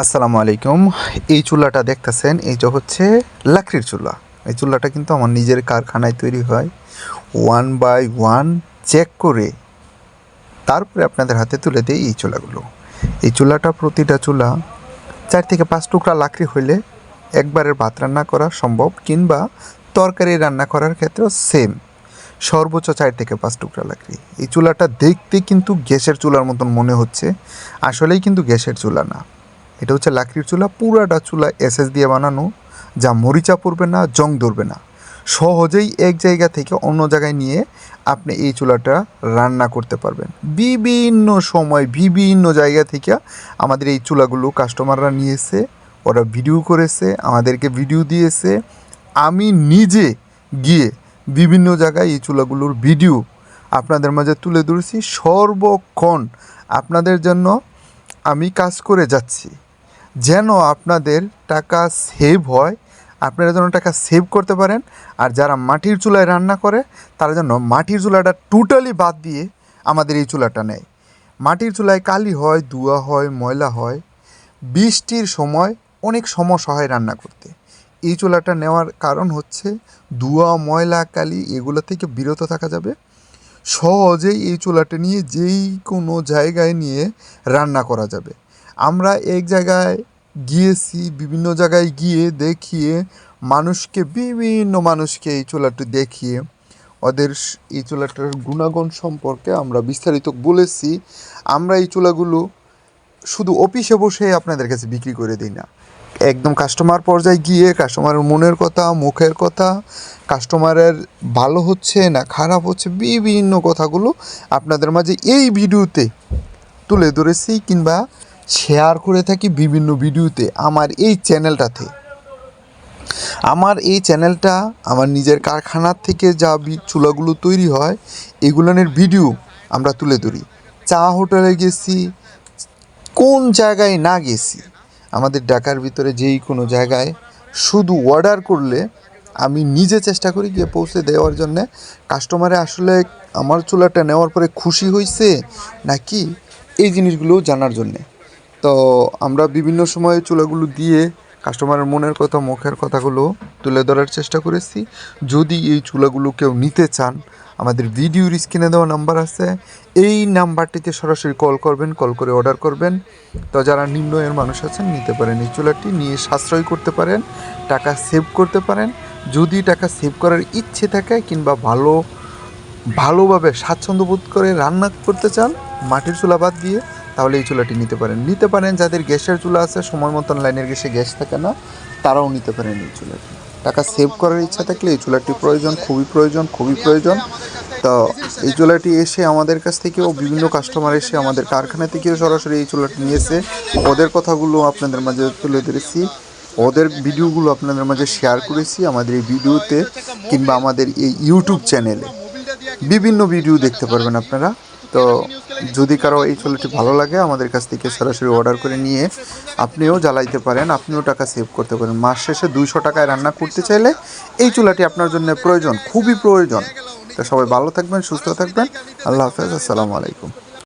আসসালামু আলাইকুম। এই চুলাটা দেখতেছেন, এই যে হচ্ছে লাকড়ির চুলা। এই চুলাটা কিন্তু আমার নিজের কারখানায় তৈরি হয়। ওয়ান বাই ওয়ান চেক করে তারপরে আপনাদের হাতে তুলে দেয় এই চুলাগুলো। এই চুলাটা প্রতিটা চুলা চার থেকে পাঁচ টুকরা লাকড়ি হইলে একবারের ভাত রান্না করা সম্ভব কিংবা তরকারি রান্না করার ক্ষেত্রেও সেম সর্বোচ্চ চার থেকে পাঁচ টুকরা লাকড়ি। এই চুলাটা দেখতে কিন্তু গ্যাসের চুলার মতন মনে হচ্ছে। আসলেই কিন্তু গ্যাসের চুলা না। এটা হচ্ছে লাকড়ির চুলা, পুরাটা চুলা এসএস দিয়ে বানানো, যা মরিচা পড়বে না, জং ধরবে না। সহজেই এক জায়গা থেকে অন্য জায়গায় নিয়ে আপনি এই চুলাটা রান্না করতে পারবেন। বিভিন্ন সময় বিভিন্ন জায়গা থেকে আমাদের এই চুলাগুলো কাস্টমাররা নিয়েছে, ওরা ভিডিও করেছে, আমাদেরকে ভিডিও দিয়েছে। আমি নিজে গিয়ে বিভিন্ন জায়গায় এই চুলাগুলোর ভিডিও আপনাদের মাঝে তুলে ধরেছি। সর্বক্ষণ আপনাদের জন্য আমি কাজ করে যাচ্ছি। যেন আপনাদের টাকা সেভ হয়, আপনারা যেন টাকা সেভ করতে পারেন, আর যারা মাটির চুলায় রান্না করে, তারা যেন মাটির চুলাটা টোটালি বাদ দিয়ে আমাদের এই চুলাটা নেয়। মাটির চুলায় কালি হয়, ধোঁয়া হয়, ময়লা হয়, বৃষ্টির সময় অনেক সমস্যা হয় রান্না করতে। এই চুলাটা নেওয়ার কারণ হচ্ছে ধোঁয়া, ময়লা, কালি এগুলো থেকে বিরত থাকা যাবে। সহজেই এই চুলাটা নিয়ে যেই কোনো জায়গায় নিয়ে রান্না করা যাবে। আমরা এক জায়গায় গিয়েছি, বিভিন্ন জায়গায় গিয়ে দেখিয়ে মানুষকে, বিভিন্ন মানুষকে এই চুলাটি দেখিয়ে ওদের এই চুলাটার গুণাগুণ সম্পর্কে আমরা বিস্তারিত বলেছি। আমরা এই চুলাগুলো শুধু অফিসে বসে আপনাদের কাছে বিক্রি করে দিই না। একদম কাস্টমার পর্যায়ে গিয়ে কাস্টমারের মনের কথা, মুখের কথা কাস্টমারের ভালো হচ্ছে না খারাপ হচ্ছে, বিভিন্ন কথাগুলো আপনাদের মাঝে এই ভিডিওতে তুলে ধরেছি কিংবা শেয়ার করে থাকি বিভিন্ন ভিডিওতে আমার এই চ্যানেলটাতে। আমার এই চ্যানেলটা আমার নিজের কারখানার থেকে যা চুলাগুলো তৈরি হয়, এগুলোনের ভিডিও আমরা তুলে ধরি। চা হোটেলে গেছি, কোন জায়গায় না গেছি, আমাদের ঢাকার ভিতরে যেই কোনো জায়গায় শুধু অর্ডার করলে আমি নিজে চেষ্টা করি গিয়ে পৌঁছে দেওয়ার জন্যে। কাস্টমারে আসলে আমার চুলাটা নেওয়ার পরে খুশি হয়েছে নাকি, এই জিনিসগুলো জানার জন্যে। তো আমরা বিভিন্ন সময়ে চুলাগুলো দিয়ে কাস্টমারের মনের কথা, মুখের কথাগুলো তুলে ধরার চেষ্টা করেছি। যদি এই চুলাগুলো কেউ নিতে চান, আমাদের ভিডিওর স্ক্রিনে দেওয়া নাম্বার আছে। এই নাম্বারটিতে সরাসরি কল করবেন কল করে অর্ডার করবেন। তো যারা নিম্ন এর মানুষ আছেন, নিতে পারেন এই চুলাটি, নিয়ে সাশ্রয় করতে পারেন, টাকা সেভ করতে পারেন। যদি টাকা সেভ করার ইচ্ছে থাকে কিংবা ভালো, ভালোভাবে স্বাচ্ছন্দ্য বোধ করে রান্না করতে চান, মাটির চুলা বাদ দিয়ে তাহলে এই চুলাটি নিতে পারেন। নিতে পারেন যাদের গ্যাসের চুলা আছে, সময় মতন লাইনের গ্যাসে গ্যাস থাকে না, তারাও নিতে পারেন এই চুলাটি। টাকা সেভ করার ইচ্ছা থাকলে এই চুলাটি প্রয়োজন, খুবই প্রয়োজন খুবই প্রয়োজন। তো এই চুলাটি এসে আমাদের কাছ থেকেও বিভিন্ন কাস্টমার এসে আমাদের কারখানা থেকেও সরাসরি এই চুলাটি নিয়েছে। ওদের কথাগুলো আপনাদের মাঝে তুলে ধরেছি। ওদের ভিডিওগুলো আপনাদের মাঝে শেয়ার করেছি আমাদের এই ভিডিওতে কিংবা আমাদের এই ইউটিউব চ্যানেলে। বিভিন্ন ভিডিও দেখতে পারবেন আপনারা। তো যদি কারও এই চুলাটি ভালো লাগে, আমাদের কাছ থেকে সরাসরি অর্ডার করে নিয়ে আপনিও জ্বালাইতে পারেন, আপনিও টাকা সেভ করতে পারেন। মাস শেষে দুইশো টাকায় রান্না করতে চাইলে এই চুলাটি আপনার জন্য প্রয়োজন, খুবই প্রয়োজন। তো সবাই ভালো থাকবেন, সুস্থ থাকবেন। আল্লাহ হাফেজ, আসসালামু আলাইকুম।